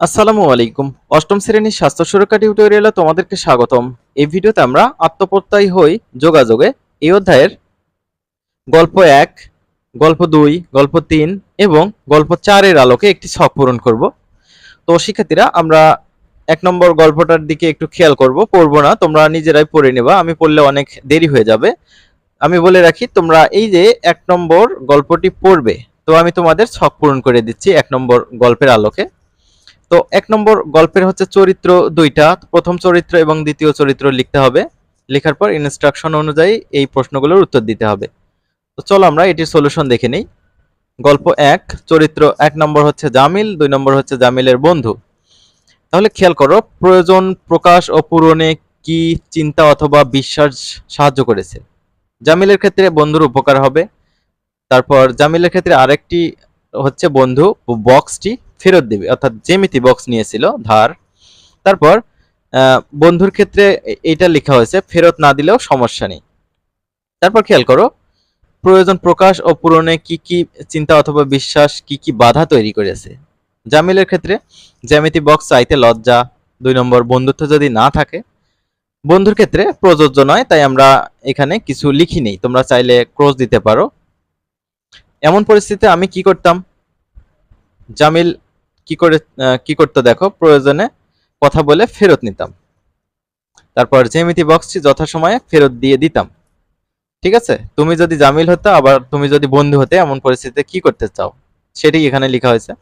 আসসালামু আলাইকুম। অষ্টম শ্রেণির স্বাস্থ্য সুরক্ষা টিউটোরিয়ালে তোমাদেরকে স্বাগতম। এই ভিডিওতে আমরা আত্মপ্রত্যয় হই যোগাযোগে। এই অধ্যায়ের গল্প এক, গল্প দুই, গল্প তিন এবং গল্প চারের আলোকে একটি ছক পূরণ করব। তো শিক্ষার্থীরা, আমরা এক নম্বর গল্পটার দিকে একটু খেয়াল করব। পড়ব না, তোমরা নিজেরাই পড়ে নেবা। আমি পড়লে অনেক দেরি হয়ে যাবে। আমি বলে রাখি, তোমরা এই যে এক নম্বর গল্পটি পড়বে, তো আমি তোমাদের ছক পূরণ করে দিচ্ছি এক নম্বর গল্পের আলোকে। তো এক নম্বর গল্পের হচ্ছে চরিত্র দুইটা। প্রথম চরিত্র এবং দ্বিতীয় চরিত্র লিখতে হবে। লেখার পর ইনস্ট্রাকশন অনুযায়ী এই প্রশ্নগুলোর উত্তর দিতে হবে। তো চলো আমরা এটির সলিউশন দেখে নেই। গল্প এক, চরিত্র এক নম্বর হচ্ছে জামিল, দুই নম্বর হচ্ছে জামিলের বন্ধু। তাহলে খেয়াল করো, প্রয়োজন, প্রকাশ ও পূরণে কি চিন্তা অথবা বিশ্বাস সাহায্য করেছে? জামিলের ক্ষেত্রে বন্ধুর উপকার হবে। তারপর জামিলের ক্ষেত্রে আরেকটি হচ্ছে বন্ধু বক্সটি ফেরত দিবে, অর্থাৎ জেমিতি বক্স নিয়েছিল, ধার। তারপর বন্ধুর ক্ষেত্রে এ- এইটা লেখা হয়েছে, ফেরত না দিলেও সমস্যা নেই। তারপর খেয়াল করো, প্রয়োজন প্রকাশ ও পূরণে কি কি চিন্তা অথবা বিশ্বাস, কি কি বাধা তৈরি করেছে। জামিলের ক্ষেত্রে, জ্যামিতি বক্স চাইতে লজ্জা, দুই নম্বর, বন্ধুত্ব যদি না থাকে, বন্ধুর ক্ষেত্রে প্রযোজ্য নয়, তাই আমরা এখানে কিছু লিখি নেই তোমরা চাইলে ক্রস দিতে পারো। এমন পরিস্থিতিতে আমি কি করতাম? জামিল কি করে কি করতো দেখো, প্রয়োজনে কথা বলে ফেরত নিতাম। তারপর জ্যামিতি বক্সটি যথাসময়ে ফেরত দিয়ে দিতাম। ঠিক আছে? তুমি যদি জামিল হতে, আবার তুমি যদি বন্ধু হতে, এমন পরিস্থিতিতে কি করতে চাও? সেটি এখানে লেখা হয়েছে।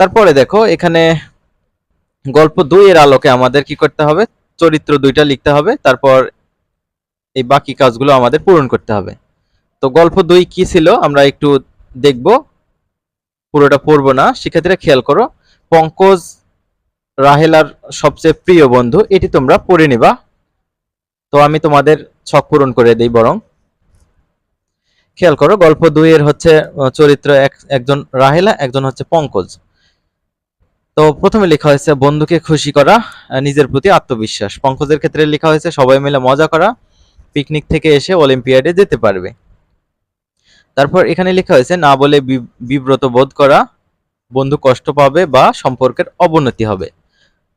তারপরে দেখো, এখানে গল্প দুই এর আলোকে আমাদের কি করতে হবে? চরিত্র দুইটা লিখতে হবে। তারপর এই বাকি কাজগুলো আমাদের পূরণ করতে হবে। তো গল্প দুই কি ছিল? আমরা একটু দেখব। পুরোটা পড়ব না। শিক্ষার্থীরা খেয়াল করো, পঙ্কজ রাহেলার সবচেয়ে প্রিয় বন্ধু, এটি তোমরা পড়ে নিবা। তো আমি তোমাদের ছক পূরণ করে দিই বরং। খেয়াল করো, গল্প দুই এর হচ্ছে চরিত্র এক, একজন রাহেলা, একজন হচ্ছে পঙ্কজ। তো প্রথমে লেখা হয়েছে, বন্ধুকে খুশি করা নিজের প্রতি আত্মবিশ্বাস। পঙ্কজের ক্ষেত্রে লেখা হয়েছে, সবাই মিলে মজা করা, পিকনিক থেকে এসে অলিম্পিয়াডে যেতে পারবে। তারপর এখানে লেখা হয়েছে, না বলে বিব্রত বোধ করা বন্ধু কষ্ট পাবে বা সম্পর্কের অবনতি হবে।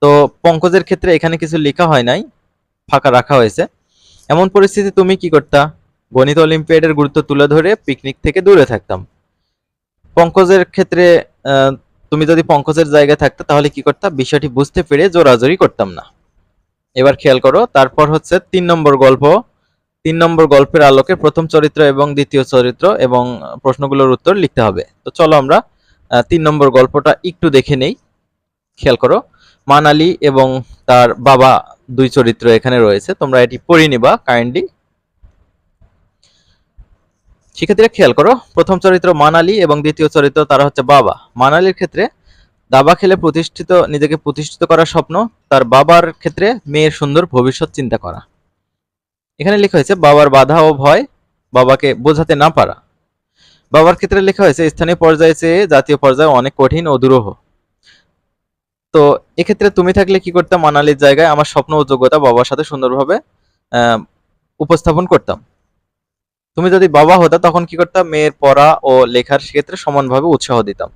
তো পঙ্কজের ক্ষেত্রে এখানে কিছু লেখা হয় নাই, ফাঁকা রাখা হয়েছে। এমন পরিস্থিতি তুমি কি করতা? গণিত অলিম্পিয়াডের গুরুত্ব তুলে ধরে পিকনিক থেকে দূরে থাকতাম। পঙ্কজের ক্ষেত্রে তুমি যদি পঙ্কজের জায়গায় থাকতে তাহলে কি করতাম বিষয়টি বুঝতে পেরে জোরাজোরি করতাম না। এবার খেয়াল করো, তারপর হচ্ছে তিন নম্বর গল্প। তিন নম্বর গল্পের আলোকে প্রথম চরিত্র এবং দ্বিতীয় চরিত্র এবং প্রশ্নগুলোর উত্তর লিখতে হবে। তো চলো আমরা তিন নম্বর গল্পটা একটু দেখে নেই। খেয়াল করো, মানালি এবং তার বাবা দুই চরিত্র এখানে রয়েছে। তোমরা এটি পড়ে নিবা কাইন্ডলি শিক্ষার্থীরা খেয়াল করো, প্রথম চরিত্র মানালি এবং দ্বিতীয় চরিত্র তারা হচ্ছে বাবা। মানালির ক্ষেত্রে দাবা খেলে প্রতিষ্ঠিত, নিজেকে প্রতিষ্ঠিত করার স্বপ্ন, তার বাবার ক্ষেত্রে মেয়ের সুন্দর ভবিষ্যৎ চিন্তা করা। এখানে লেখা হয়েছে, বাবার বাধা ও ভয় বাবাকে বোঝাতে না পারা। বাবার ক্ষেত্রে লেখা হয়েছে, স্থানীয় পর্যায়ে চেয়ে জাতীয় পর্যায়ে অনেক কঠিন ও দুরূহ। তো এক্ষেত্রে তুমি থাকলে কি করতাম? মানালির জায়গায় আমার স্বপ্ন ও যোগ্যতা বাবার সাথে সুন্দরভাবে উপস্থাপন করতাম। তুমি যদি বাবা হতা, তখন কি করতাম? মেয়ের পড়া ও লেখার ক্ষেত্রে সমানভাবে উৎসাহ দিতাম।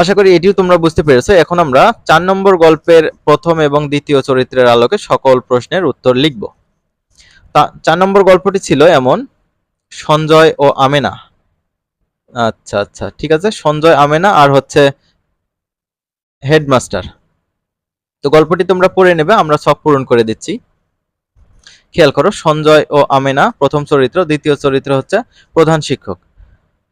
আশা করি এটিও তোমরা বুঝতে পেরেছ। এখন আমরা চার নম্বর গল্পের প্রথম এবং দ্বিতীয় চরিত্রের আলোকে সকল প্রশ্নের উত্তর লিখব। চার নম্বর গল্পটি ছিল এমন, সঞ্জয় ও আমেনা। আচ্ছা আচ্ছা ঠিক আছে, সঞ্জয়, আমেনা আর হচ্ছে হেডমাস্টার। তো গল্পটি তোমরা পড়ে নেবে, আমরা সব পূরণ করে দিচ্ছি। খেয়াল করো, সঞ্জয় ও আমেনা, প্রথম চরিত্র, দ্বিতীয় চরিত্র হচ্ছে প্রধান শিক্ষক।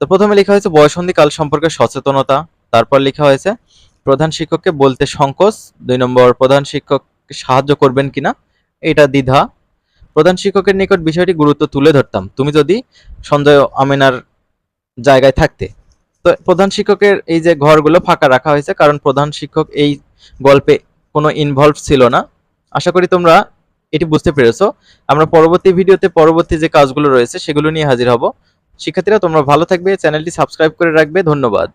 তো প্রথমে লেখা হয়েছে বয়সন্ধি কাল সম্পর্কে সচেতনতা তারপর লেখা হয়েছে, প্রধান শিক্ষককে বলতে সংকোচ। দুই নম্বর, প্রধান শিক্ষককে সাহায্য করবেন কিনা? এটা দ্বিধা। প্রধান শিক্ষকের নিকট বিষয়টি গুরুত্ব তুলে ধরতাম। তুমি যদি সঞ্জয় আমেনার জায়গায় থাকতে। তো প্রধান শিক্ষকের এই যে ঘরগুলো ফাঁকা রাখা হয়েছে, কারণ প্রধান শিক্ষক এই গল্পে কোনো ইনভলভ ছিল না। আশা করি তোমরা এটি বুঝতে পেরেছ। আমরা পরবর্তী ভিডিওতে পরবর্তী যে কাজগুলো রয়েছে, সেগুলো নিয়ে হাজির হব। শিক্ষার্থীরা, তোমরা ভালো থাকবে। চ্যানেলটি সাবস্ক্রাইব করে রাখবে। ধন্যবাদ।